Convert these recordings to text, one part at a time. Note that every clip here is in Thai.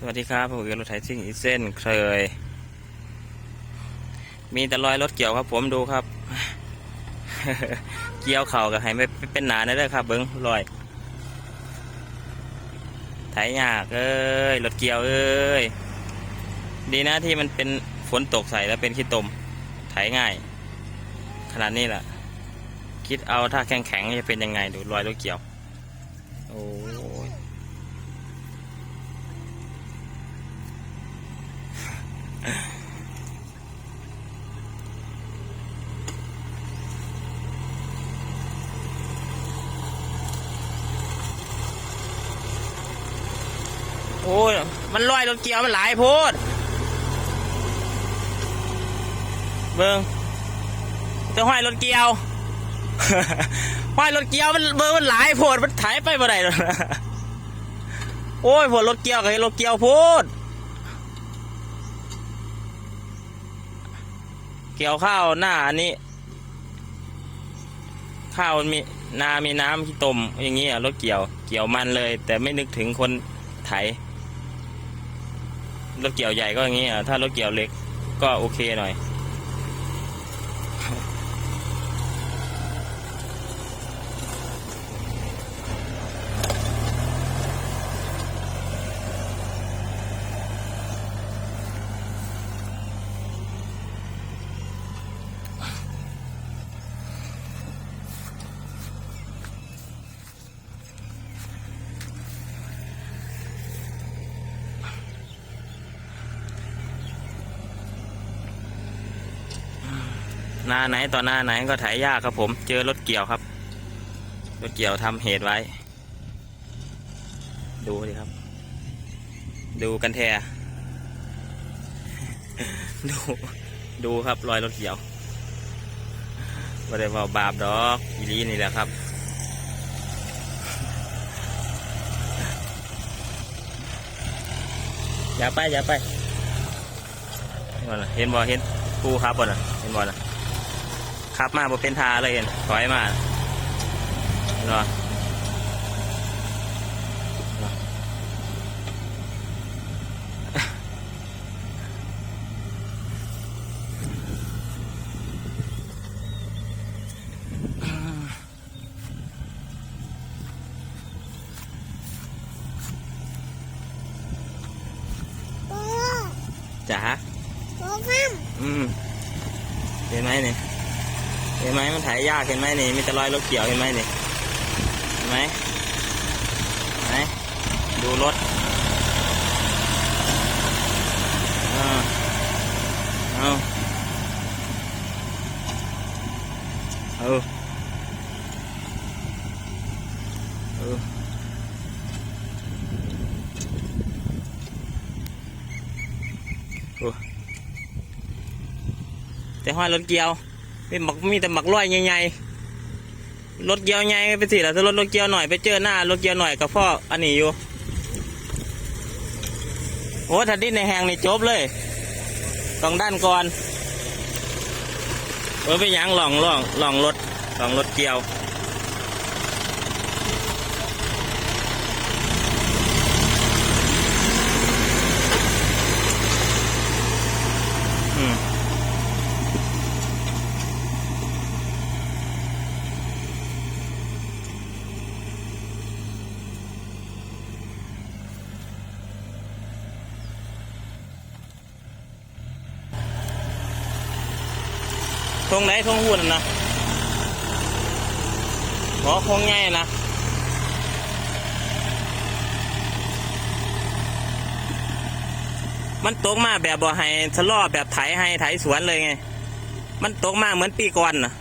สวัสดีครับผมเอือรถไถซิ่งอีเส้นเคย มีแต่รอยรถเกี่ยวครับ ผมดูครับ เกี่ยวเข่ากับให้ไม่เป็นหนานะเด้อครับ เบิ้งรอยไถยากเอ้ยรถเกี่ยวเอ้ยดีนะที่มันเป็นฝนตกใส่แล้วเป็นขี้ตมไถง่าย ขนาดนี้แหละคิดเอาถ้าแข็งแข็งจะเป็นยังไงดูรอยรถเกี่ยว โอ้ย โอ้ยมันลอยรถเกียวมันหลายโพด เบิ้งจะห้อยรถเกียวห้อยรถเกียวมันเบิ้งมันหลายโพด มันไถไปบ่ได้หรอกโอ้ยโพดรถเกี่ยวกับรถเกี่ยวโพด เกี่ยวข้าวหน้าอันนี้ ข้าวมันมีนามีน้ำที่ต้มอย่างนี้อะรถเกี่ยว เกี่ยวมันเลย แต่ไม่นึกถึงคนไถ รถเกี่ยวใหญ่ก็อย่างนี้อะถ้ารถเกี่ยวเล็กก็โอเคหน่อย น้าไหนต่อหน้าไหนก็ไถยยากครับผม เจอรถเกี่ยวครับ รถเกี่ยวทำเหตุไว้ ดูดิครับ ดูกันแทดู ดูครับรอยรถเกี่ยวไม่ได้ว่าบาปดอกอีหลีนี่แหละครับอย่าไปอย่าไปเห็นบ่เห็นปูครับบ่น่ะเห็นบ่น่ะ ขับมาบ่เป็นทาเลยเห็นถอยมาเห็นบ่จ๋าอืมเห็นไหมนี่ เห็นไหมมันถ่ายยากเห็นไหมนี่มีแต่รอยรถเกี่ยวเห็นไหมนี่เห็นไหมไหนดูรถอ่าเอาเอาเอาโอ้แต่ห้อยรถเกียว มีหมักมีแต่หมักร้อยใหญ่ๆรถเกียวใหญ่ไปสิล่ะถ้ารถรถเกียวหน่อยไปเจอหน้ารถเกียวหน่อยกับพ่ออันนี้อยู่โอ้ถ้าดิ้นในแหงนี่จบเลยต้องด้านก่อนเออไปยังหล่องหล่องหล่องรถหล่องรถเกียว ทงไหนทงหุ่นนะหอคงง่ายนะมันตกมาแบบบ่ให้ชะลอแบบไถให้ไถสวนเลยไง มันตกมาเหมือนปีก่อนนะ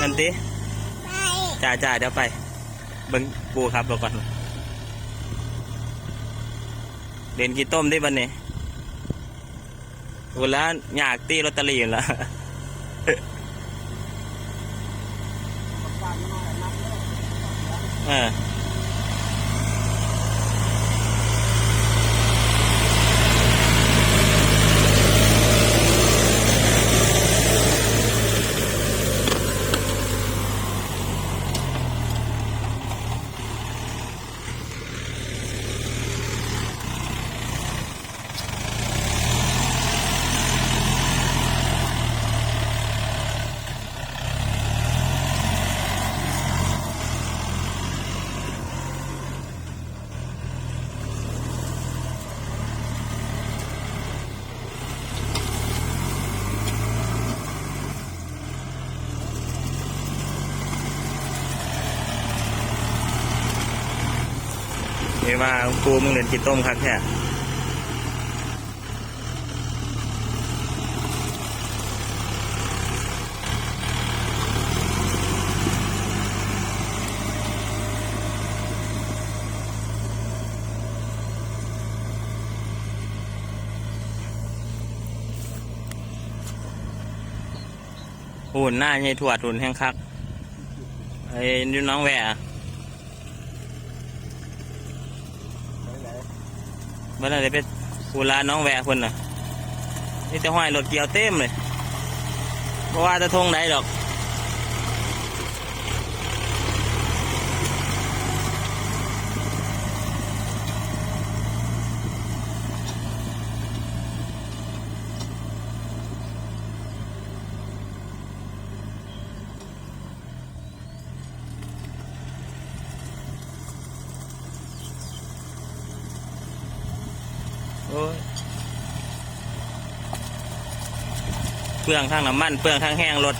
นั่นติจ่าจ่าเดี๋ยวไปเบิ่งปูครับเราก่อนเด่นกี่ต้มได้บันนี้ เวลาอยากตีลอตเตอรี่แล้วเออ ว่าปูมึงเล่นกินต้มครับแค่หุ่นหน้าใหญ่ถวดหุ่นแห้งคักไอ้นี่น้องแหวะ เมื่อไรได้ไปกูลาน้องแวะคนน่ะนี่จะห้อยรถเกี่ยวเต็มเลยเพราะว่าจะทงไหนดอก โอ้ยเปลืองข้างน้ำมันเปลืองข้างแห้งรถ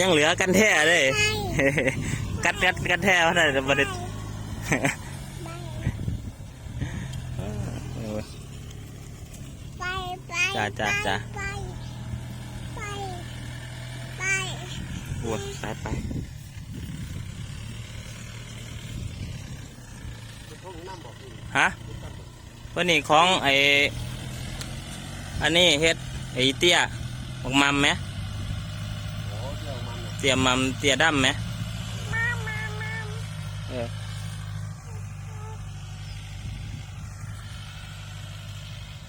ยังเหลือกันแท้เลยกัดกัดกันแท้เพราะนั่นบัดไปไป จ้าจ้าจ้าไป ไป ไปโอ้ยสายไปฮะวันนี้ของไออันนี้เฮ็ดไอเตี้ยของมัมไหมเตี้ยมัมเตี้ยดำไหมมามามาเออ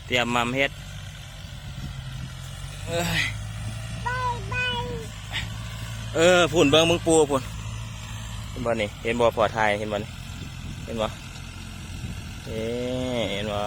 เตี้ยมัมเฮ็ด เอ้ยไปไปเออพุ่นเบิ้งมึงปูผุ่นเห็นบ่นี่เห็นบ่พอไทยเห็นบ่นี่เห็นบ่เอ๊ะเห็นบ่